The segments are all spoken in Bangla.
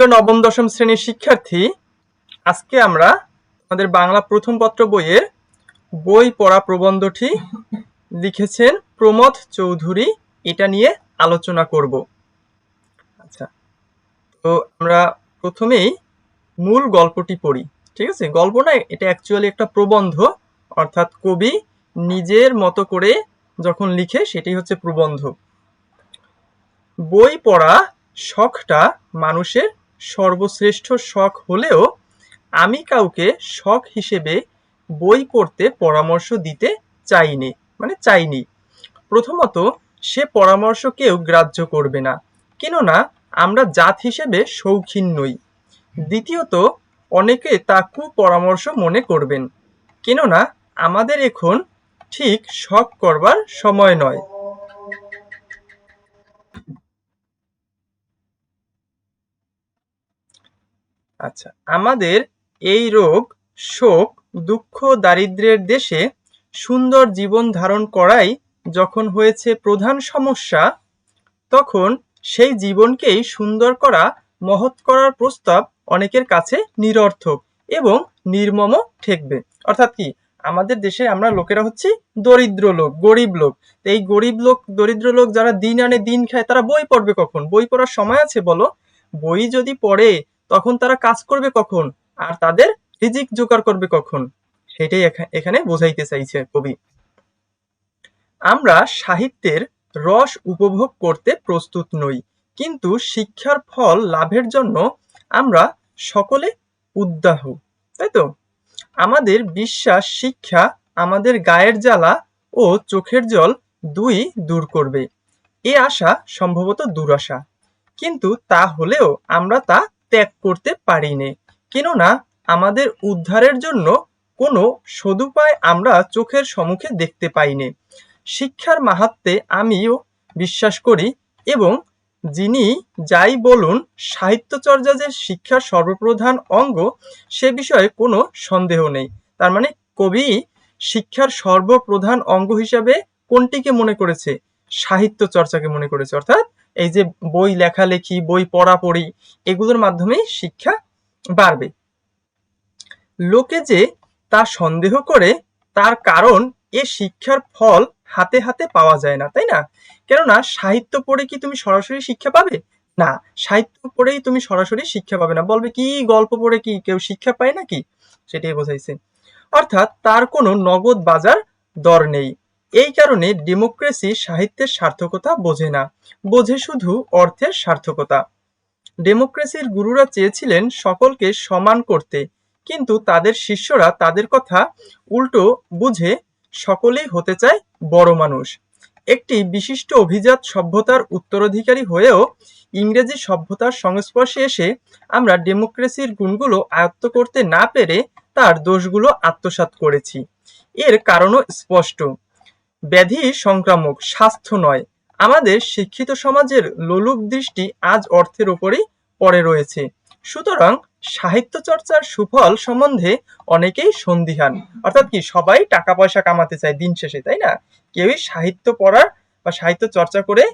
প্রিয় নবম, দশম শ্রেণির শিক্ষার্থী, আজকে আমরা আমাদের বাংলা প্রথম পত্র বইয়ের বই পড়া প্রবন্ধটি লিখেছেন প্রমথ চৌধুরী। এটা নিয়ে আলোচনা করব। আচ্ছা তো আমরা প্রথমেই মূল গল্পটি পড়ি, ঠিক আছে? গল্প না, এটা অ্যাকচুয়ালি একটা প্রবন্ধ, অর্থাৎ কবি নিজের মতো করে যখন লিখে, সেটাই হচ্ছে প্রবন্ধ। বই পড়া শখটা মানুষের সর্বশ্রেষ্ঠ শখ হলেও আমি কাউকে শখ হিসেবে বই পড়তে পরামর্শ দিতে চাইনি মানে চাইনি। প্রথমত, সে পরামর্শ কেউ গ্রাহ্য করবে না, কেননা আমরা জাত হিসেবে শৌখিন নই। দ্বিতীয়ত, অনেকে তা কুপরামর্শ মনে করবেন, কেননা আমাদের এখন ঠিক শখ করবার সময় নয়। আচ্ছা আমাদের এই রোগ, শোক, দুঃখ, দারিদ্র্যের দেশে সুন্দর জীবন ধারণ করাই যখন হয়েছে প্রধান সমস্যা, তখন সেই জীবনকেই সুন্দর করা, মহৎ করার প্রস্তাব অনেকের কাছে নিরর্থক এবং নির্মম ঠেকবে। অর্থাৎ কি? আমাদের দেশে আমরা লোকেরা হচ্ছি দরিদ্র লোক, গরিব লোক। এই গরিব লোক, দরিদ্র লোক যারা দিন আনে দিন খায়, তারা বই পড়বে কখন? বই পড়ার সময় আছে বলো? বই যদি পড়ে তখন তারা কাজ করবে কখন? আর তাদের রিজিক জোগাড় করবে কখন? সেটাই এখানে বোঝাইতে চাইছে কবি। আমরা সাহিত্যের রস উপভোগ করতে প্রস্তুত নই, কিন্তু শিক্ষার ফল লাভের জন্য আমরা সকলে উদ্দাহ, তাই তো? আমাদের বিশ্বাস শিক্ষা আমাদের গায়ের জ্বালা ও চোখের জল দুই দূর করবে। এ আশা সম্ভবত দুরাশা। কিন্তু তা হলেও আমরা তা ত্যাগ করতে পারি নে কেননা আমাদের উদ্ধারের জন্য কোনো সদুপায় আমরা চোখের সম্মুখে দেখতে পাইনি। শিক্ষার মাহাত্মে আমিও বিশ্বাস করি এবং যিনি যাই বলুন, সাহিত্যচর্যা যে শিক্ষার সর্বপ্রধান অঙ্গ, সে বিষয়ে কোনো সন্দেহ নেই। তার মানে কবি শিক্ষার সর্বপ্রধান অঙ্গ হিসাবে কোনটিকে মনে করেছে? সাহিত্য চর্চাকে মনে করেছে। অর্থাৎ এই যে বই লেখালেখি, বই পড়াপড়ি, এগুলোর মাধ্যমেই শিক্ষা বাড়বে। লোকে যে তা সন্দেহ করে, তার কারণ এ শিক্ষার ফল হাতে হাতে পাওয়া যায় না, তাই না? কেননা সাহিত্য পড়ে কি তুমি সরাসরি শিক্ষা পাবে? না, সাহিত্য পড়েই তুমি সরাসরি শিক্ষা পাবে না। বলবে কি, গল্প পড়ে কি কেউ শিক্ষা পায় নাকি? সেটাই বোঝাইছে। অর্থাৎ তার কোনো নগদ বাজার দর নেই। এই কারণে ডেমোক্রেসি সাহিত্যের সার্থকতা বোঝে না, বোঝে শুধু অর্থের সার্থকতা। ডেমোক্রেসির গুরুরা চেয়েছিলেন সকলকে সমান করতে, কিন্তু তাদের শিষ্যরা তাদের কথা উল্টো বুঝে সকলেই হতে চায় বড় মানুষ। একটি বিশিষ্ট অভিজাত সভ্যতার উত্তরাধিকারী হয়েও ইংরেজি সভ্যতার সংস্পর্শে এসে আমরা ডেমোক্রেসির গুণগুলো আয়ত্ত করতে না পেরে তার দোষগুলো আত্মসাৎ করেছি। এর কারণও স্পষ্ট। ব্যাধি সংক্রামক স্বাস্থ্য নয়। আমাদের শিক্ষিত সমাজের লোলুপ দৃষ্টি আজ অর্থের উপরেই পড়ে রয়েছে। সুতরাং সাহিত্য চর্চার সুফল সম্বন্ধে অনেকেই সন্দিহান। অর্থাৎ কি, সবাই টাকা পয়সা কামাতে চায় দিন শেষে, তাই না? কেউই সাহিত্য পড়ার বা সাহিত্য চর্চা করে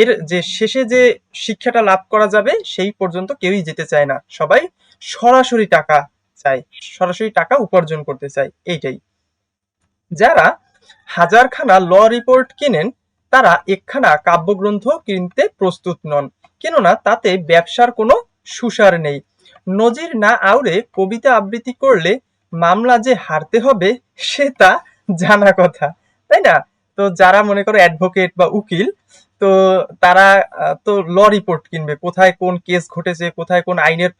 এর যে শেষে যে শিক্ষাটা লাভ করা যাবে, সেই পর্যন্ত কেউই যেতে চায় না। সবাই সরাসরি টাকা চায়, সরাসরি টাকা উপার্জন করতে চায়, এইটাই। যারা হাজারখানা ল রিপোর্ট কিনেন, তারা একখানা কাব্যগ্রন্থ কিনতে প্রস্তুত নন। কেননা তাতে ব্যবসার কোনো সুসার নেই। নজির না আউড়ে কবিতা আবৃত্তি করলে মামলা যে হারতে হবে, সে তা জানা কথা। তাই না? তো যারা মনে করো অ্যাডভোকেট বা উকিল, তো তারা, তো ল রিপোর্ট কিনবে। কোথায় কোন কেস ঘটেছে, কোথায় কোন আইনের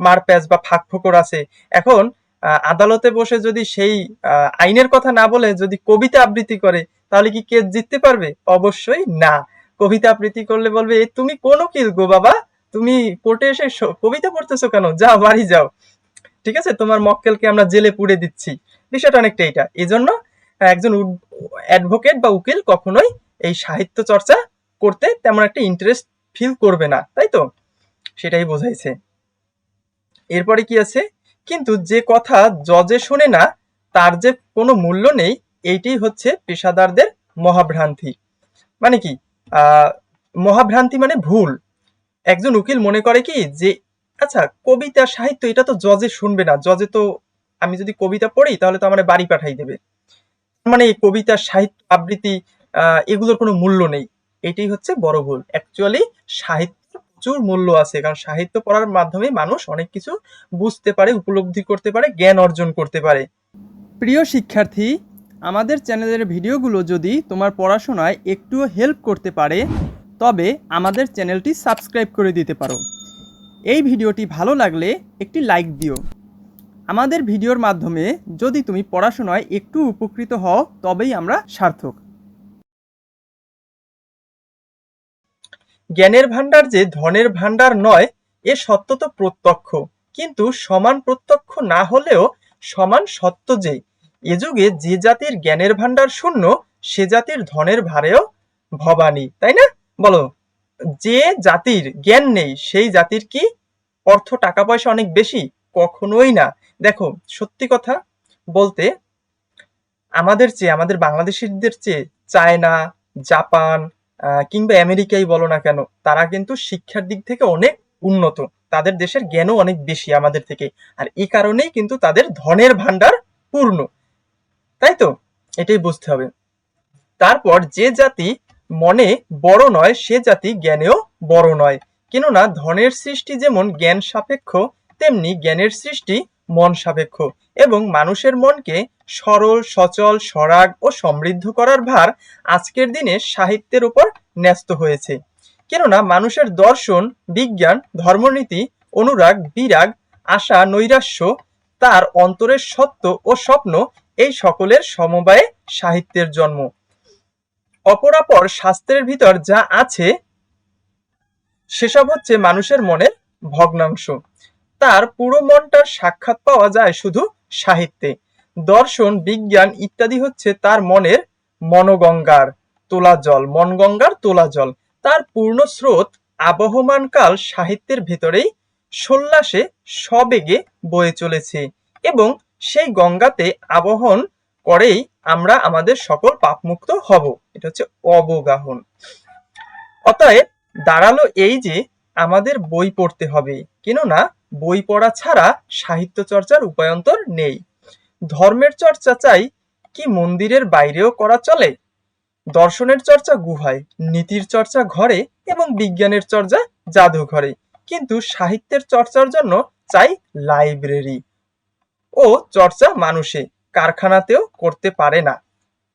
মারপ্যাচ বা ফাঁক ফোকর আছে। এখন আদালতে বসে যদি সেই আইনের কথা না বলে যদি কবিতা আবৃত্তি করে, তাহলে কি কেস জিততে পারবে? অবশ্যই না। কবিতা আবৃত্তি করলে বলবে তুমি কোন উকিল গো বাবা? তুমি কোর্টে এসে কবিতা পড়তেছো কেন? যাও, বাড়ি যাও। ঠিক আছে? তোমার মক্কেলকে আমরা জেলে পুড়ে দিচ্ছি। বিষয়টা অনেকটা এটা। এই জন্য একজন অ্যাডভোকেট বা উকিল কখনোই এই সাহিত্য চর্চা করতে তেমন একটা ইন্টারেস্ট ফিল করবে না। তাই তো? সেটাই বোঝাইছে। এরপরে কি আছে? কিন্তু যে কথা জজে শোনে না, তার যে কোনো মূল্য নেই, এইটাই হচ্ছে পেশাদারদের মহাভ্রান্তি। মানে কি? মহাভ্রান্তি মানে ভুল। একজন উকিল মনে করে কি যে আচ্ছা কবিতা, সাহিত্য, এটা তো জজে শুনবে না। জজে তো, আমি যদি কবিতা পড়ি, তাহলে তো আমার বাড়ি পাঠাই দেবে। মানে এই কবিতা, সাহিত্য, আবৃত্তি এগুলোর কোনো মূল্য নেই। এটাই হচ্ছে বড় ভুল। অ্যাকচুয়ালি সাহিত্য প্রচুর মূল্য আছে, কারণ সাহিত্য পড়ার মাধ্যমে মানুষ অনেক কিছু বুঝতে পারে, উপলব্ধি করতে পারে, জ্ঞান অর্জন করতে পারে। প্রিয় শিক্ষার্থী, আমাদের চ্যানেলের ভিডিওগুলো যদি তোমার পড়াশোনায় একটুও হেল্প করতে পারে, তবে আমাদের চ্যানেলটি সাবস্ক্রাইব করে দিতে পারো। এই ভিডিওটি ভালো লাগলে একটি লাইক দিও। আমাদের ভিডিওর মাধ্যমে যদি তুমি পড়াশোনায় একটু উপকৃত হও, তবেই আমরা সার্থক। জ্ঞানের ভাণ্ডার যে ধনের ভাণ্ডার নয়, এ সত্য তো প্রত্যক্ষ। কিন্তু সমান প্রত্যক্ষ না হলেও সমান সত্য যে, এ যুগে যে জাতির জ্ঞানের ভাণ্ডার শূন্য, সে জাতির ধনের ভারেও ভবানী, তাই না? বলো, যে জাতির জ্ঞান নেই, সেই জাতির কি অর্থ টাকা পয়সা অনেক বেশি? কখনোই না। দেখো, সত্যি কথা বলতে, আমাদের চেয়ে, আমাদের বাংলাদেশিদের চেয়ে চায়না, জাপান কিংবা আমেরিকাই বলো না কেন, তারা কিন্তু শিক্ষার দিক থেকে অনেক উন্নত। তাদের দেশের জ্ঞানও অনেক বেশি আমাদের থেকে। আর এই কারণেই কিন্তু তাদের ধনের ভাণ্ডার পূর্ণ। তাই তো? এটাই বুঝতে হবে। তারপর যে জাতি মনে বড় নয়, সে জাতি জ্ঞানেও বড় নয়। কেননা ধনের সৃষ্টি যেমন জ্ঞান সাপেক্ষ, তেমনি জ্ঞানের সৃষ্টি মন সাপেক্ষ এবং মানুষের মনকে সরল, সচল, সরাগ ও সমৃদ্ধ করার ভার আজকের দিনে সাহিত্যের উপর ন্যস্ত হয়েছে। কেননা মানুষের দর্শন, বিজ্ঞান, ধর্মনীতি, অনুরাগ, বিরাগ, আশা, নৈরাশ্য, তার অন্তরের সত্য ও স্বপ্ন এই সকলের সমবায়ে সাহিত্যের জন্ম। অপরাপর শাস্ত্রের ভিতর যা আছে, সেসব হচ্ছে মানুষের মনের ভগ্নাংশ। তার পুরো মনটার সাক্ষাৎ পাওয়া যায় শুধু সাহিত্যে। দর্শন, বিজ্ঞান ইত্যাদি হচ্ছে তার মনের মনগঙ্গার তোলা জল, মনগঙ্গার তোলা জল। তার পূর্ণ স্রোত আবহমান কাল সাহিত্যের ভেতরেই সল্লাসে সবেগে বয়ে চলেছে এবং সেই গঙ্গাতে আবহন করেই আমরা আমাদের সকল পাপমুক্ত হব। এটা হচ্ছে অবগাহন। অতএব দাঁড়াল এই যে আমাদের বই পড়তে হবে। কেননা বই পড়া ছাড়া সাহিত্য চর্চার উপায়ন্তর নেই। ধর্মের চর্চা চাই কি মন্দিরের বাইরেও করা চলে? দর্শনের চর্চা গুহায়, নীতির চর্চা ঘরে এবং বিজ্ঞানের চর্চা জাদুঘরে। কিন্তু সাহিত্যের চর্চার জন্য চাই লাইব্রেরি। ও চর্চা মানুষে, কারখানাতেও করতে পারে না।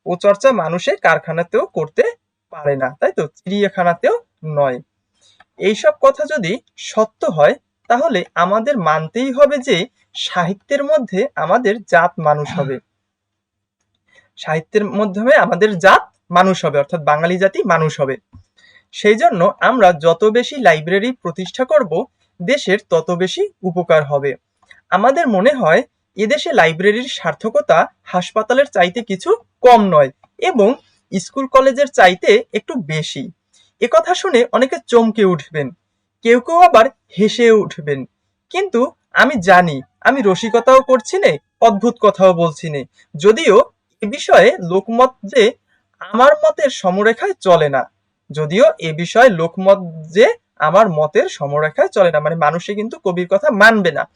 ও চর্চা মানুষে কারখানাতেও করতে পারে না, তাই তো? চিড়িয়াখানাতেও নয়। এইসব কথা যদি সত্য হয় তাহলে আমাদের মানতেই হবে যে সাহিত্যের মধ্যে আমাদের জাত মানুষ হবে। সাহিত্যের মাধ্যমে আমাদের জাত মানুষ হবে, অর্থাৎ বাঙালি জাতি মানুষ হবে। সেই জন্য আমরা যত বেশি লাইব্রেরি প্রতিষ্ঠা করব, দেশের তত বেশি উপকার হবে। আমাদের মনে হয় এদেশে লাইব্রেরির সার্থকতা হাসপাতালের চাইতে কিছু কম নয় এবং স্কুল কলেজের চাইতে একটু বেশি। একথা শুনে অনেকে চমকে উঠবেন। কেউ কেউ আবার হেসে উঠবেন। কিন্তু আমি জানি, আমি রসিকতাও করছি নে, অদ্ভুত কথাও বলছি নে। যদিও এ বিষয়ে লোকমত যে আমার মতের সমরেখায় চলে না। যদিও এ বিষয়ে লোকমত যে আমার মতের সমরেখায় চলে না মানে মানুষে কিন্তু কবির কথা মানবে না।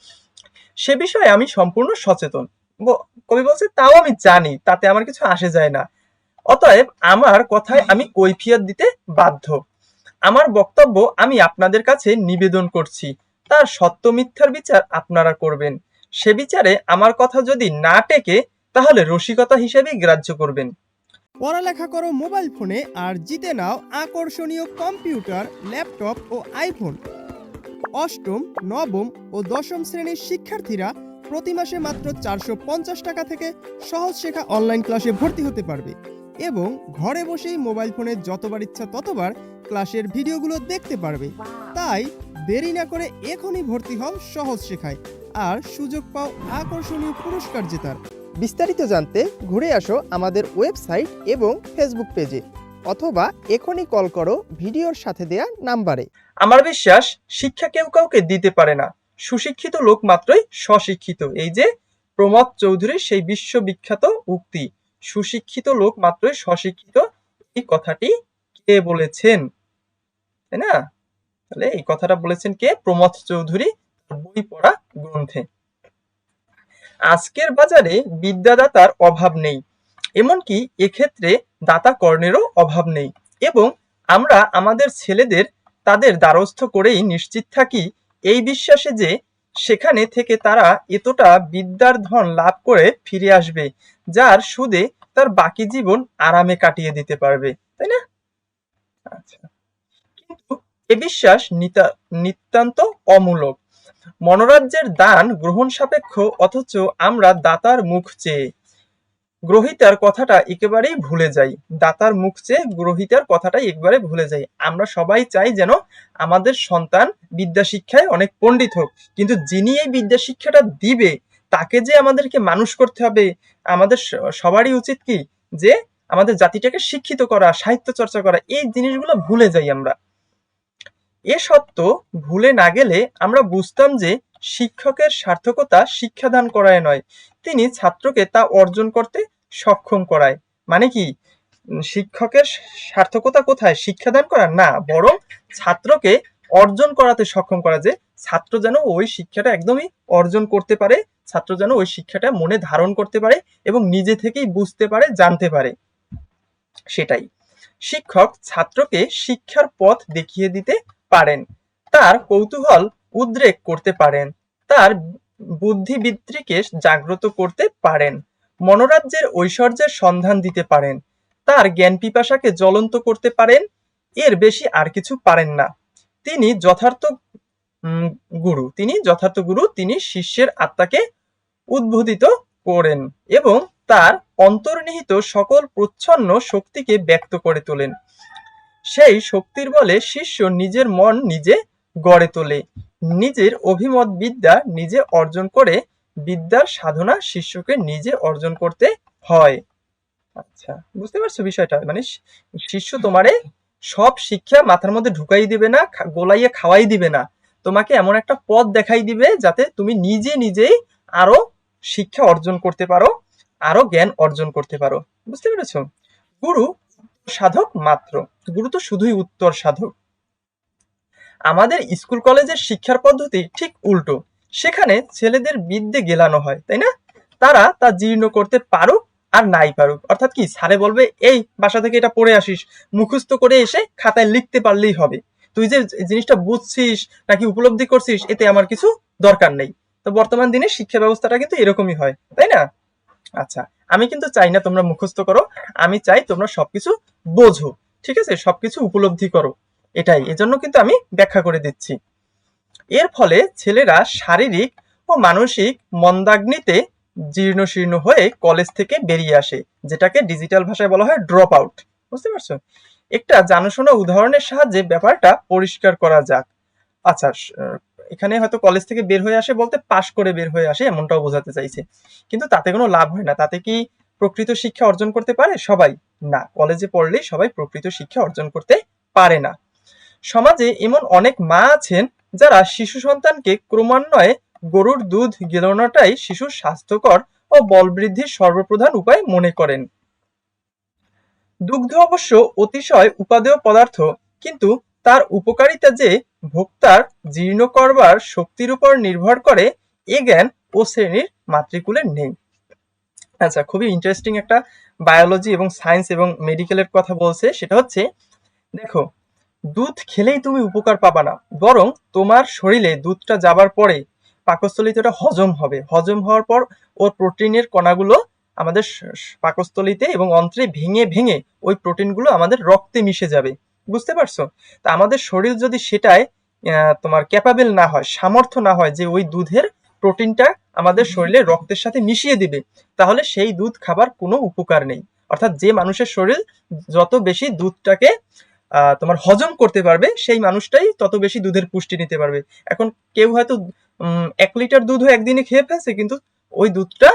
সে বিষয়ে আমি সম্পূর্ণ সচেতন। কবি বলছে, তাও আমি জানি, তাতে আমার কিছু আসে যায় না। অতএব আমার কথায় আমি কৈফিয়ত দিতে বাধ্য। আমার বক্তব্য আমি আপনাদের কাছে নিবেদন করছি। তার সত্য মিথ্যার বিচার আপনারা করবেন। সে বিচারে আমার কথা যদি না টেকে, তাহলে রসিকতা হিসেবেই গ্রাহ্য করবেন। পড়ালেখা করো মোবাইল ফোনে আর জিতে নাও আকর্ষণীয় কম্পিউটার, ল্যাপটপ ও আইফোন। অষ্টম, নবম ও দশম শ্রেণির শিক্ষার্থীরা প্রতি মাসে মাত্র চারশো পঞ্চাশ টাকা থেকে সহজ শেখা অনলাইন ক্লাসে ভর্তি হতে পারবে। এবং ঘরে বসেই মোবাইল ফোনে যতবার ইচ্ছা ততবার ক্লাসের ভিডিওগুলো দেখতে পারবে। তাই দেরি না করে এখনই ভর্তি হও সহজ শেখায়। আর সুযোগ পাও আকর্ষণীয় পুরস্কার জেতার। বিস্তারিত জানতে ঘুরে আসো আমাদের ওয়েবসাইট এবং ফেসবুক পেজে অথবা এখনই কল করো ভিডিওর সাথে দেয়া নাম্বারে। আমার বিশ্বাস শিক্ষা কেউ কাউকে দিতে পারে না। সুশিক্ষিত লোক মাত্রই স্বশিক্ষিত। এই যে প্রমোদ চৌধুরীর সেই বিশ্ববিখ্যাত উক্তি। সুশিক্ষিত লোক মাত্রই স্বশিক্ষিত। এই কথাটি কে বলেছেন? তাই না? তাহলে এই কথাটা বলেছেন কে? প্রমথ চৌধুরী বই পড়া গ্রন্থে। আজকের বাজারে বিদ্যাদাতার অভাব নেই, এমনকি এক্ষেত্রে দাতা কর্ণেরও অভাব নেই এবং আমরা আমাদের ছেলেদের, তাদের দ্বারস্থ করেই নিশ্চিত থাকি এই বিশ্বাসে যে সেখানে থেকে তারা এতটা বিদ্যার ধন লাভ করে ফিরে আসবে, যার সুদে তার বাকি জীবন আরামে কাটিয়ে দিতে পারবে, তাই না? আচ্ছা। কিন্তু এ বিশ্বাস নিতা- নিতান্ত অমূলক। মনোরাজ্যের দান গ্রহণ সাপেক্ষ অথচ আমরা দাতার মুখ চেয়ে। গ্রহিতার কথাটা একেবারেই ভুলে যাই। দাতার মুখ চেয়ে গ্রহিতার কথাটাই একবারে ভুলে যাই। আমরা সবাই চাই যেন আমাদের সন্তান বিদ্যা শিক্ষায় অনেক পণ্ডিত হোক। কিন্তু যিনি এই বিদ্যা শিক্ষাটা দিবে, তাকে যে আমাদেরকে মানুষ করতে হবে, আমাদের সবারই উচিত কি? যে আমাদের জাতিটাকে শিক্ষিত করা, সাহিত্য চর্চা করা, এই জিনিসগুলো ভুলে যাই আমরা। এ সত্য ভুলে না গেলে আমরা বুঝতাম যে শিক্ষকের সার্থকতা শিক্ষাদান করায় নয়। তিনি ছাত্রকে তা অর্জন করতে সক্ষম করায়। মানে কি? শিক্ষকের সার্থকতা কোথায়? শিক্ষাদান করা? না, বরং ছাত্রকে অর্জন করাতে সক্ষম করা যে ছাত্র যেন ওই শিক্ষাটা একদমই অর্জন করতে পারে, ছাত্র যেন ওই শিক্ষাটা মনে ধারণ করতে পারে এবং নিজে থেকেই বুঝতে পারে, জানতে পারে। সেটাই। শিক্ষক ছাত্রকে শিক্ষার পথ দেখিয়ে দিতে পারেন। তার কৌতূহল উদ্রেক করতে পারেন, তার বুদ্ধিবৃত্তিকে জাগ্রত করতে পারেন, মনোরাজ্যের ঐশ্বর্যের সন্ধান দিতে পারেন, তার জ্ঞান পিপাসাকে জ্বলন্ত করতে পারেন, এর বেশি আর কিছু পারেন না। তিনি যথার্থ গুরু। তিনি যথার্থ গুরু, তিনি শিষ্যের আত্মাকে উদ্বোধিত করেন এবং তার অন্তর্নিহিত সকল প্রচ্ছন্ন শক্তিকে ব্যক্ত করে তোলেন। সেই শক্তির বলে শিষ্য নিজের মন নিজে গড়ে তোলে। নিজের অভিমত বিদ্যা নিজে অর্জন করে বিদ্যার সাধনা শিষ্যকে নিজে অর্জন করতে হয়। আচ্ছা বুঝতে পারছ বিষয়টা? মানে শিষ্য তোমারে সব শিক্ষা মাথার মধ্যে ঢুকাই দিবে না গোলাইয়ে খাওয়াই দিবে না। তোমাকে এমন একটা পথ দেখাই দিবে যাতে তুমি নিজে নিজেই আরও শিক্ষা অর্জন করতে পারো, আরও জ্ঞান অর্জন করতে পারো। বুঝতে পেরেছ? গুরু সাধক মাত্র। গুরু তো শুধুই উত্তর সাধক। আমাদের স্কুল কলেজের শিক্ষার পদ্ধতি ঠিক উল্টো। সেখানে ছেলেদের বিদ্যে গেলানো হয়, তাই না? তারা তা জীর্ণ করতে পারুক আর নাই পারুক। অর্থাৎ কি? স্যারে বলবে, এই বাসা থেকে এটা পড়ে আসিস। মুখস্থ করে এসে খাতায় লিখতে পারলেই হবে। তুই যে জিনিসটা বুঝছিস, নাকি উপলব্ধি করছিস, এতে আমার কিছু দরকার নেই। তো বর্তমান দিনে শিক্ষা ব্যবস্থাটা কিন্তু এরকমই হয়, তাই না? আচ্ছা আমি কিন্তু চাই না তোমরা মুখস্থ করো। আমি চাই তোমরা সবকিছু বোঝো। ঠিক আছে? সবকিছু উপলব্ধি করো। এটাই। এজন্য কিন্তু আমি ব্যাখ্যা করে দিচ্ছি। এর ফলে ছেলেরা শারীরিক ও মানসিক মন্দাগ্নিতে জীর্ণ শীর্ণ হয়ে কলেজ থেকে বেরিয়ে আসে, যেটাকে ডিজিটাল ভাষায় বলা হয় ড্রপ আউট বুঝতে পারছ? একটা জানাশোনা উদাহরণের সাহায্যে ব্যাপারটা পরিষ্কার করা যাক। আচ্ছা এখানে হয়তো কলেজ থেকে বের হয়ে আসে বলতে পাশ করে বের হয়ে আসে এমনটাও বোঝাতে চাইছে। কিন্তু তাতে কোনো লাভ হয় না। তাতে কি প্রকৃত শিক্ষা অর্জন করতে পারে? সবাই না। কলেজে পড়লেই সবাই প্রকৃত শিক্ষা অর্জন করতে পারে না। সমাজে এমন অনেক মা আছেন যারা শিশু সন্তানকে ক্রমান্বয়ে গরুর দুধ গিলানোটাই শিশুর স্বাস্থ্যকর ও বলবৃদ্ধির সর্বপ্রধান উপায় মনে করেন। দুগ্ধ অবশ্য অতিশয় উপাদেয় পদার্থ, কিন্তু তার উপকারিতা যে ভোক্তার জীর্ণ করবার শক্তির উপর নির্ভর করে, এ জ্ঞান ও শ্রেণির মাতৃকুলের নেই। আচ্ছা খুবই ইন্টারেস্টিং একটা বায়োলজি এবং সায়েন্স এবং মেডিকেলের কথা বলছে। সেটা হচ্ছে, দেখো দুধ খেলেই তুমি উপকার পাবা না বরং তোমার শরীরে দুধটা যাবার পরে পাকস্থলিতে ওটা হজম হবে। হজম হওয়ার পর ওর প্রোটিনের কণাগুলো আমাদের পাকস্থলিতে এবং অন্ত্রে ভেঙে ভেঙে ওই প্রোটিনগুলো আমাদের রক্তে মিশে যাবে। বুঝতে পারছ? তা আমাদের শরীর যদি আহ, তোমার ক্যাপাবেল না হয় সামর্থ্য না হয় যে ওই দুধের প্রোটিনটা আমাদের শরীরে রক্তের সাথে মিশিয়ে দিবে তাহলে সেই দুধ খাবার কোনো উপকার নেই। অর্থাৎ যে মানুষের শরীর যত বেশি দুধটাকে তোমার হজম করতে পারবে, সেই মানুষটাই তত বেশি দুধের পুষ্টি নিতে পারবে। এখন কেউ হয়তো এক লিটার দুধও একদিনে খেয়ে ফেলছে, কিন্তু ওই দুধটা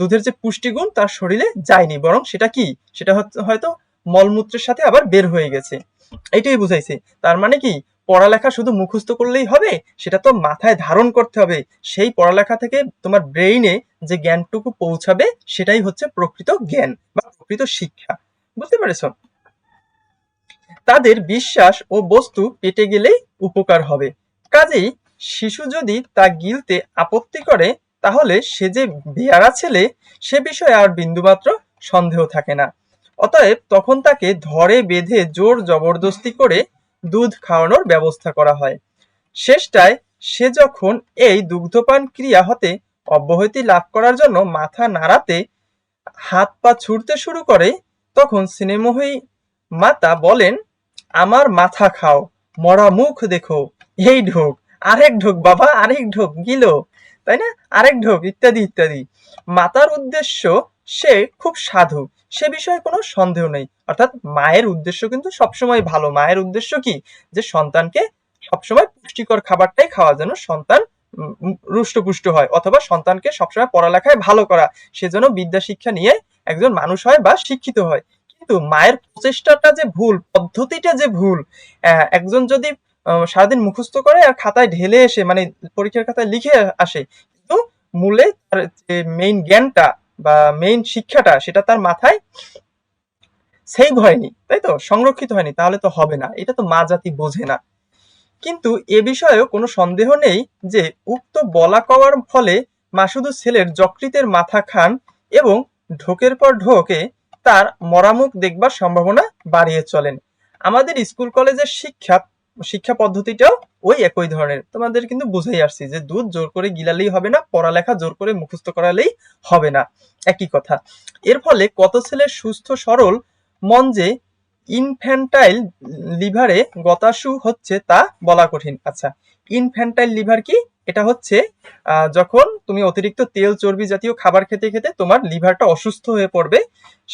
দুধের যে পুষ্টিগুণ তার শরীরে যায়নি, বরং সেটা কি? সেটা হয়তো মলমূত্রের সাথে আবার বের হয়ে গেছে। এইটাই বুঝাইছে। তার মানে কি? পড়ালেখা শুধু মুখস্থ করলেই হবে? সেটা তো মাথায় ধারণ করতে হবে। সেই পড়ালেখা থেকে তোমার ব্রেইনে যে জ্ঞানটুকু পৌঁছাবে, সেটাই হচ্ছে প্রকৃত জ্ঞান বা প্রকৃত শিক্ষা। বুঝতে পেরেছ? তাদের বিশ্বাস ও বস্তু পেটে গেলেই উপকার হবে। কাজেই শিশু যদি তা গিলতে আপত্তি করে, তাহলে সে যে বেয়ারা ছেলে, সে বিষয়ে আর বিন্দুমাত্র সন্দেহ থাকে না। অতএব তখন তাকে ধরে বেঁধে জোর জবরদস্তি করে দুধ খাওয়ানোর ব্যবস্থা করা হয়। শেষটায় সে যখন এই দুগ্ধপান ক্রিয়া হতে অব্যাহতি লাভ করার জন্য মাথা নাড়াতে হাত পা ছুটতে শুরু করে, তখন স্নেমোহী মাতা বলেন আমার মাথা খাও, মরা মুখ দেখো, এই ঢোক, আরেক ঢোক বাবা, আরেক ঢোক গিলো, তাই না? আরেক ঢোক, ইত্যাদি ইত্যাদি। মাতার উদ্দেশ্য, সে খুব সাধু, সে বিষয়ে কোনো সন্দেহ নেই। অর্থাৎ মায়ের উদ্দেশ্য কিন্তু সবসময় ভালো। মায়ের উদ্দেশ্য কি? যে সন্তানকে সবসময় পুষ্টিকর খাবারটাই খাওয়া, যেন সন্তান রুষ্টপুষ্ট হয়, অথবা সন্তানকে সবসময় পড়ালেখায় ভালো করা সেজন্য বিদ্যা শিক্ষা নিয়ে একজন মানুষ হয় বা শিক্ষিত হয়। কিন্তু মায়ের প্রচেষ্টাটা যে ভুল, পদ্ধতিটা যে ভুল একজন যদি সারাদিন মুখস্থ করে আর খাতায় ঢেলে এসে মানে পরীক্ষার খাতায় লিখে আসে, কিন্তু মূলে তার মেইন জ্ঞানটা বা মেইন শিক্ষাটা সেটা তার মাথায় সেভ হয়নি, তাই তো? সংরক্ষিত হয়নি, তাহলে তো হবে না, এটা তো মা জাতি বোঝে না। কিন্তু এ বিষয়েও কোনো সন্দেহ নেই যে উক্ত বলা কওয়ার ফলে মা শুধু ছেলের যকৃতের মাথা খান এবং ঢোকের পর ঢোকে তার মরামুখ দেখবার সম্ভাবনা বাড়িয়ে চলেন। আমাদের স্কুল কলেজের শিক্ষা শিক্ষা পদ্ধতিটাও ওই একই ধরনের। তোমাদের কিন্তু বুঝাই আসছি যে দুধ জোর করে গিলালেই হবে না, পড়ালেখা জোর করে মুখস্থ করালেই হবে না। একই কথা। এর ফলে কত ছেলে সুস্থ, সরল, মন যে ইনফ্যান্টাইল লিভারে গতাশু হচ্ছে তা বলা কঠিন। আচ্ছা ইনফ্যান্টাইল লিভার কি? এটা হচ্ছে যখন তুমি অতিরিক্ত তেল চর্বি জাতীয় খাবার খেতে খেতে তোমার লিভারটা অসুস্থ হয়ে পড়বে,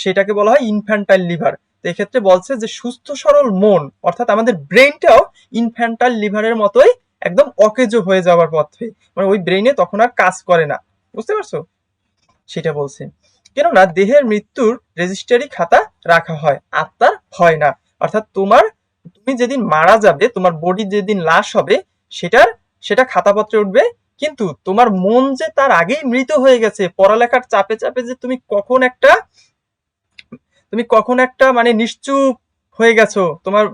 সেটাকে বলা হয় ইনফ্যান্টাইল লিভার তো এক্ষেত্রে বলছে যে সুস্থ সরল মন, অর্থাৎ আমাদের ব্রেনটাও ইনফ্যান্টাইল লিভারের মতোই একদম অকেজো হয়ে যাওয়ার পথে। মানে ওই ব্রেইনে তখন আর কাজ করে না। বুঝতে পারছ? সেটা বলছে। কেননা দেহের মৃত্যুর রেজিস্ট্রারি খাতা রাখা হয় আত্মার হয় না। অর্থাৎ তোমার, তুমি যেদিন মারা যাবে, তোমার বডি যেদিন লাশ হবে, সেটার সেটা খাতাপত্রে উঠবে। কিন্তু তোমার মন যে তার আগেই মৃত হয়ে গেছে, পড়ালেখার চাপে চাপে যে তুমি কখন একটা, তুমি কখন একটা মানে নিশ্চুপ হয়ে গেছো, তোমার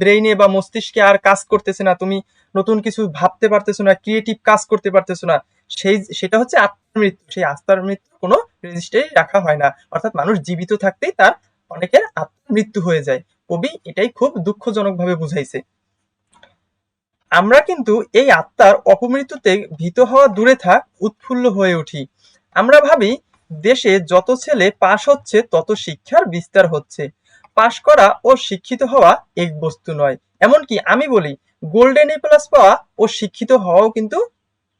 ব্রেইনে বা মস্তিষ্কে আর কাজ করতেছে না, তুমি নতুন কিছু ভাবতে পারতেছো না ক্রিয়েটিভ কাজ করতে পারতেছো না, সেই, সেটা হচ্ছে আত্মার মৃত্যু। সেই আত্মার মৃত্যু কোনো রেজিস্টারে রাখা হয় না। অর্থাৎ মানুষ জীবিত থাকতেই তার অনেকের আত্মার মৃত্যু হয়ে যায়। কবি এটাই খুব দুঃখজনক ভাবে বুঝাইছে। আমরা কিন্তু এই আত্মার অপমৃত্যুতে ভীত হওয়া দূরে থাক, উৎফুল্ল হয়ে উঠি। আমরা ভাবি, দেশে যত ছেলে পাশ হচ্ছে, তত শিক্ষার বিস্তার হচ্ছে। পাশ করা ও শিক্ষিত হওয়া এক বস্তু নয়। এমনকি আমি বলি গোল্ডেন এ প্লাস পাওয়া ও শিক্ষিত হওয়াও কিন্তু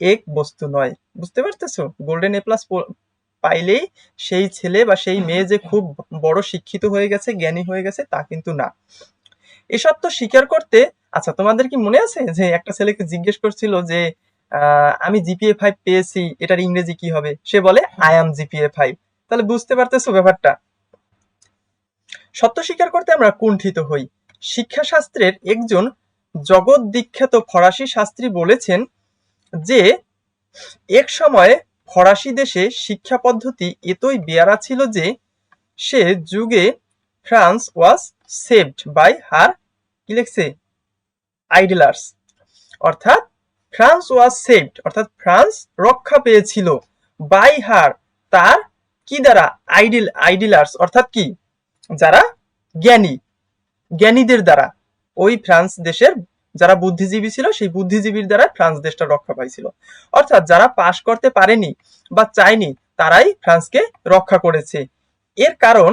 এক বস্তু নয়। বুঝতে পারতেছো? গোল্ডেন এ প্লাস পাইলেই সেই ছেলে বা সেই মেয়ে যে খুব বড় শিক্ষিত হয়ে গেছে, জ্ঞানী হয়ে গেছে, তা কিন্তু না। এসব তো স্বীকার করতে আচ্ছা তোমাদের কি মনে আছে যে একটা ছেলেকে জিজ্ঞেস করছিল যে আমি জিপিএ ফাইভ পেয়েছি, এটার ইংরেজি কি হবে? সে বলে আই এম জিপিএ ফাইভ তাহলে বুঝতে পারতেছো ব্যাপারটা? সত্য স্বীকার করতে আমরা কুণ্ঠিত হই। শিক্ষাশাস্ত্রের একজন জগৎ বিখ্যাত ফরাসি শাস্ত্রী বলেছেন যে, এক সময়ে ফরাসি দেশে শিক্ষা পদ্ধতি এতই বেয়ারা ছিল যে, সে যুগে France was saved by her, কি লিখছে? আইডলার্স। অর্থাৎ ফ্রান্স ওয়াজ সেভড, অর্থাৎ ফ্রান্স রক্ষা পেয়েছিল। বাই হার তার কি দ্বারা? আইডিল, আইডিলার্স, অর্থাৎ কি? যারা জ্ঞানী, জ্ঞানীদের দ্বারা। ওই ফ্রান্স দেশের যারা বুদ্ধিজীবী ছিল, সেই বুদ্ধিজীবীর দ্বারা ফ্রান্স দেশটা রক্ষা পাইছিল। অর্থাৎ যারা পাশ করতে পারেনি বা চায়নি, তারাই ফ্রান্সকে রক্ষা করেছে। এর কারণ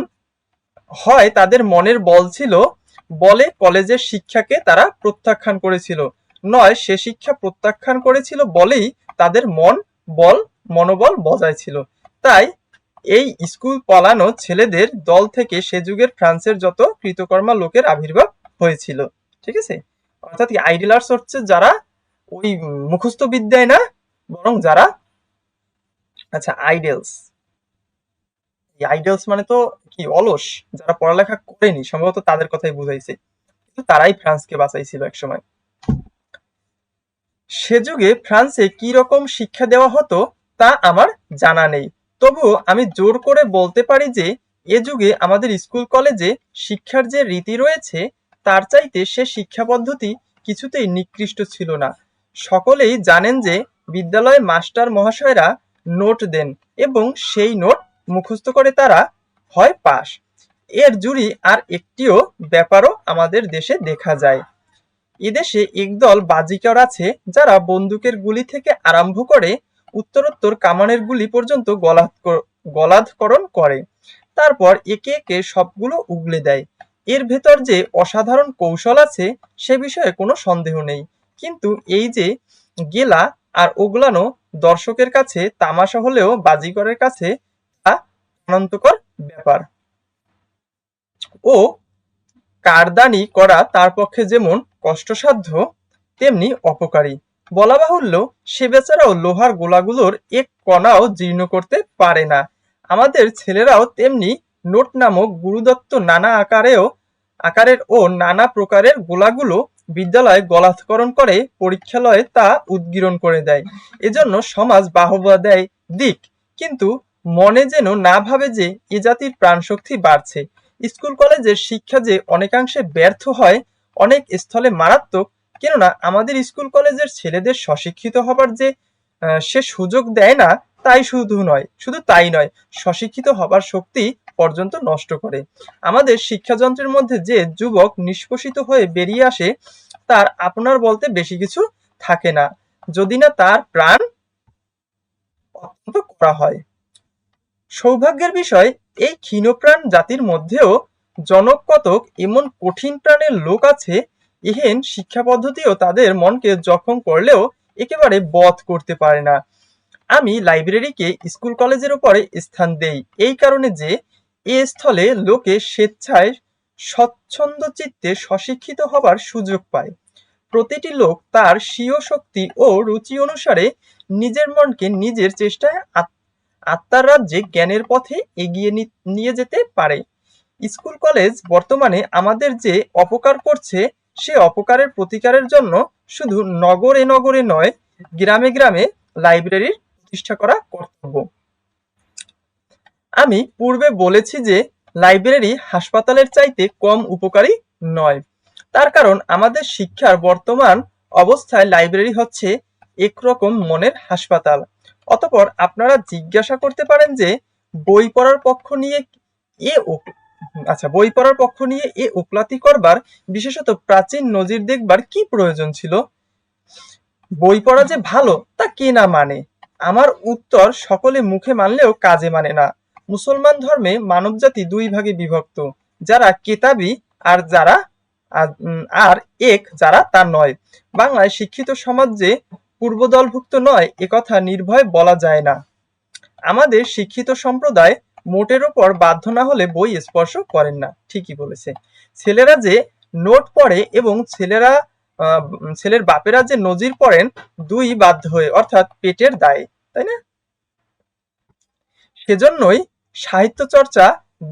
হয় তাদের মনের বল ছিল বলে কলেজের শিক্ষাকে তারা প্রত্যাখ্যান করেছিল। নয়, সে শিক্ষা প্রত্যাখ্যান করেছিল বলেই তাদের মন, বল, মনোবল বজায় ছিল তাই এই স্কুল পালানো ছেলেদের দল থেকে সে যুগের ফ্রান্সের যত কৃতকর্মা লোকের আবির্ভাব হয়েছিল। ঠিক আছে? অর্থাৎ আইডিলার্স হচ্ছে যারা ওই মুখস্থ বিদ্যায় না, বরং যারা আচ্ছা আইডেলস আইডেলস মানে তো কি, অলস। যারা পড়ালেখা করেনি, সম্ভবত তাদের কথাই বুঝাইছে। কিন্তু তারাই ফ্রান্সকে বাঁচাইছিল একসময়। সে যুগে ফ্রান্সে কি রকম শিক্ষা দেওয়া হতো, তা আমার জানা নেই। তবুও আমি জোর করে বলতে পারি যে, এ যুগে আমাদের স্কুল কলেজে শিক্ষার যে রীতি রয়েছে, তার চাইতে সে শিক্ষা পদ্ধতি কিছুতেই নিকৃষ্ট ছিল না। সকলেই জানেন যে বিদ্যালয়ে মাস্টার মহাশয়রা নোট দেন এবং সেই নোট মুখস্থ করে তারা হয় পাস এর জুড়ি আর একটিও ব্যাপারও আমাদের দেশে দেখা যায়। এদেশে একদল বাজিকর আছে যারা বন্দুকের গুলি থেকে আরম্ভ করে উত্তরোত্তর কামানের গুলি পর্যন্ত গলাধ গলাধকরণ করে। তারপর একে একে সবগুলো উগলে দেয়। এর ভেতর যে অসাধারণ কৌশল আছে সে বিষয়ে কোনো সন্দেহ নেই। কিন্তু এই যে গেলা আর ওগলানো দর্শকের কাছে তামাশা হলেও বাজিকরের কাছে তা ব্যাপার। ও কারদানি করা তার পক্ষে যেমন কষ্টসাধ্য, তেমনি অপকারী। বলা বাহুল্য, সে বেচারাও লোহার গোলাগুলোর এক কণাও জীর্ণ করতে পারে না। আমাদের ছেলেরাও তেমনি নোট নামক গুরুদত্ত নানা আকারেও, আকারের ও নানা প্রকারের গোলাগুলো বিদ্যালয়ে গলাধকরণ করে পরীক্ষালয়ে তা উদ্গীরণ করে দেয়। এজন্য সমাজ বাহবা দেয় দিক, কিন্তু মনে যেন না ভাবে যে এ জাতির প্রাণশক্তি বাড়ছে। স্কুল, কলেজের শিক্ষা যে অনেকাংশে ব্যর্থ হয়, অনেক স্থলে মারাত্মক, কেননা আমাদের স্কুল, কলেজের ছেলেদের স্বশিক্ষিত হবার যে সে সুযোগ দেয় না, তাই শুধু নয়, শুধু তাই নয় স্বশিক্ষিত হবার শক্তি পর্যন্ত নষ্ট করে। আমাদের শিক্ষাযন্ত্রের মধ্যে যে যুবক নিষ্পোষিত হয়ে বেরিয়ে আসে, তার আপনার বলতে বেশি কিছু থাকে না। যদি না তার প্রাণ অত্যন্ত করা হয়। সৌভাগ্যের বিষয়, এই ক্ষীণপ্রাণ জাতির মধ্যেও জনক কতক এমন কঠিন প্রাণের লোক আছে, ইহেন শিক্ষা পদ্ধতিও তাদের মনকে জখম করলেও একেবারে বধ করতে পারে না। আমি লাইব্রেরিকে স্কুল কলেজের উপরে স্থান দেই, এই কারণে যে এ স্থলে লোকে স্বেচ্ছায় স্বচ্ছন্দ চিত্তে স্বশিক্ষিত হবার সুযোগ পায়। প্রতিটি লোক তার স্বীয় শক্তি ও রুচি অনুসারে নিজের মনকে নিজের চেষ্টায় আত্মার রাজ্যে জ্ঞানের পথে এগিয়ে নিয়ে যেতে পারে। স্কুল, কলেজ বর্তমানে আমাদের যে অপকার করছে, সে অপকারের প্রতিকারের জন্য শুধু নগরে নগরে নয়, গ্রামে গ্রামে লাইব্রেরির প্রতিষ্ঠা করা কর্তব্য। আমি পূর্বে বলেছি যে লাইব্রেরি হাসপাতালের চাইতে কম উপকারী নয়। তার কারণ আমাদের শিক্ষার বর্তমান অবস্থায় লাইব্রেরি হচ্ছে একরকম মনের হাসপাতাল। অতঃপর আপনারা জিজ্ঞাসা করতে পারেন যে, বই পড়ার পক্ষ নিয়ে এ আচ্ছা বই পড়ার পক্ষ নিয়ে এ ওকলাতি করবার, বিশেষত প্রাচীন নজির দেখবার কি প্রয়োজন ছিল? বই পড়া যে ভালো, তা কে না মানে? আমার উত্তর সকলে মুখে মানলেও কাজে মানে না। মুসলমান ধর্মে মানবজাতি দুই ভাগে বিভক্ত। যারা কেতাবি আর যারা, আর আর এক যারা তা নয়। বাংলায় শিক্ষিত সমাজ পূর্বদলভুক্ত নয় একথা নির্ভয় বলা যায় না। আমাদের শিক্ষিত সম্প্রদায় মোটের ওপর বাধ্য না হলে বই স্পর্শ করেন না, ঠিকই বলেছে। ছেলেরা যে নোট পড়ে এবং ছেলেরা ছেলের বাপেরা যে নজির পড়েন, দুই বাধ্য হয়ে, অর্থাৎ পেটের দায়ে, তাই না? সেজন্যই সাহিত্য চর্চা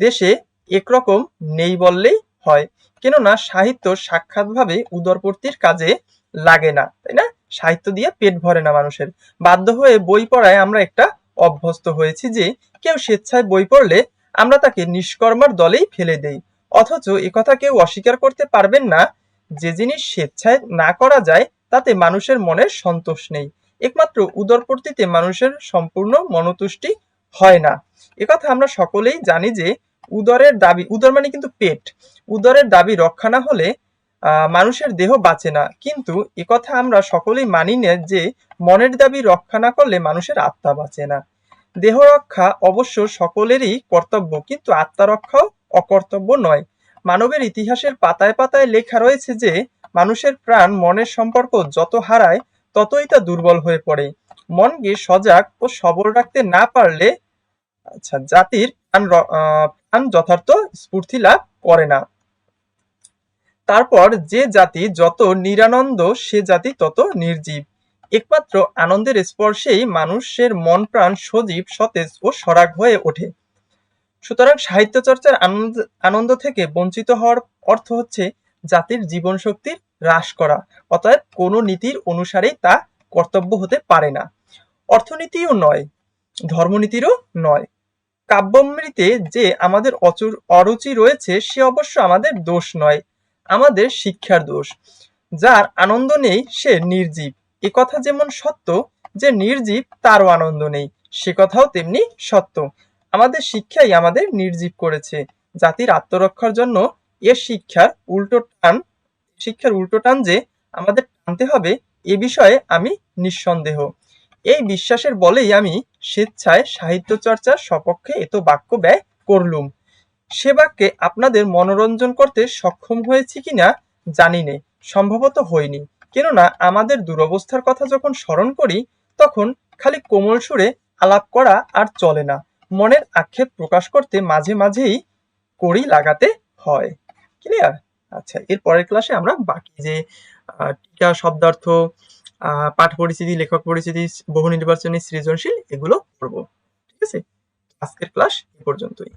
দেশে একরকম নেই বললেই হয়, কেননা সাহিত্য সাক্ষাৎভাবে উদরপূর্তির কাজে লাগে না, তাই না? সাহিত্য দিয়ে পেট ভরে না মানুষের। বাধ্য হয়ে বই পড়ায় আমরা একটা অভ্যস্ত হয়েছি যে, কেউ স্বেচ্ছায় বই পড়লে আমরা তাকে নিষ্কর্মার দলেই ফেলে দেই। অথচ একথা কেউ অস্বীকার করতে পারবেন না, যে জিনিস স্বেচ্ছায় না করা যায়, তাতে মানুষের মনে সন্তোষ নেই। একমাত্র উদরপূর্তিতে মানুষের সম্পূর্ণ মনতুষ্টি হয় না। একথা আমরা সকলেই জানি যে, উদরের দাবি, উদর মানে কিন্তু পেট। উদরের দাবি রক্ষা না হলে মানুষের দেহ বাঁচে না। কিন্তু একথা আমরা সকলেই মানি না যে, মনের দাবি রক্ষা না করলে মানুষের আত্মা বাঁচে না। দেহ রক্ষা অবশ্য সকলেরই কর্তব্য, কিন্তু আত্মা রক্ষাও অকর্তব্য নয়। মানবের ইতিহাসের পাতায় পাতায় লেখা রয়েছে যে, মানুষের প্রাণ মনের সম্পর্ক যত হারায়, ততই তা দুর্বল হয়ে পড়ে। মনকে সজাগ ও সবল রাখতে না পারলে আচ্ছা জাতির প্রাণ যথার্থ স্ফূর্তি লাভ করে না। তারপর যে জাতি যত নিরানন্দ, সে জাতি তত নির্জীব। একমাত্র আনন্দের স্পর্শেই মানুষের মন প্রাণ সজীব, সতেজ ও সরাগ হয়ে ওঠে। সুতরাং সাহিত্য চর্চার আনন্দ আনন্দ থেকে বঞ্চিত হওয়ার অর্থ হচ্ছে জাতির জীবন শক্তির হ্রাস করা, অতএব কোনো নীতির অনুসারেই তা কর্তব্য হতে পারে না। অর্থনীতিও নয়, ধর্মনীতিরও নয়। কাব্যমৃতে যে আমাদের অচুর অরুচি রয়েছে, সে অবশ্য আমাদের দোষ নয়। আমাদের শিক্ষার দোষ। যার আনন্দ নেই, সে নির্জীব। এ কথা যেমন সত্য যে নির্জীব, তারও আনন্দ নেই। সে কথাও তেমনি সত্য। আমাদের শিক্ষাই আমাদের নির্জীব করেছে। জাতির আত্মরক্ষার জন্য এ শিক্ষার উল্টো টান, শিক্ষার উল্টো টান যে আমাদের টানতে হবে, এ বিষয়ে আমি নিঃসন্দেহ। এই বিশ্বাসের বলেই আমি স্বেচ্ছায় সাহিত্য চর্চার সপক্ষে এত বাক্য ব্যয় করলুম। সে বাক্যে আপনাদের মনোরঞ্জন করতে সক্ষম হয়েছি কিনা জানি নে। সম্ভবত হইনি কেননা আমাদের দুরবস্থার কথা যখন স্মরণ করি, তখন খালি কোমল সুরে আলাপ করা আর চলে না। মনের আক্ষেপ প্রকাশ করতে মাঝে মাঝেই করি লাগাতে হয়। ক্লিয়ার আচ্ছা এর পরের ক্লাসে আমরা বাকি যে টিকা, শব্দার্থ পাঠ পরিচিতি, লেখক পরিচিতি, বহু নির্বাচনী সৃজনশীল, এগুলো করব ঠিক আছে? আজকের ক্লাস এ পর্যন্তই।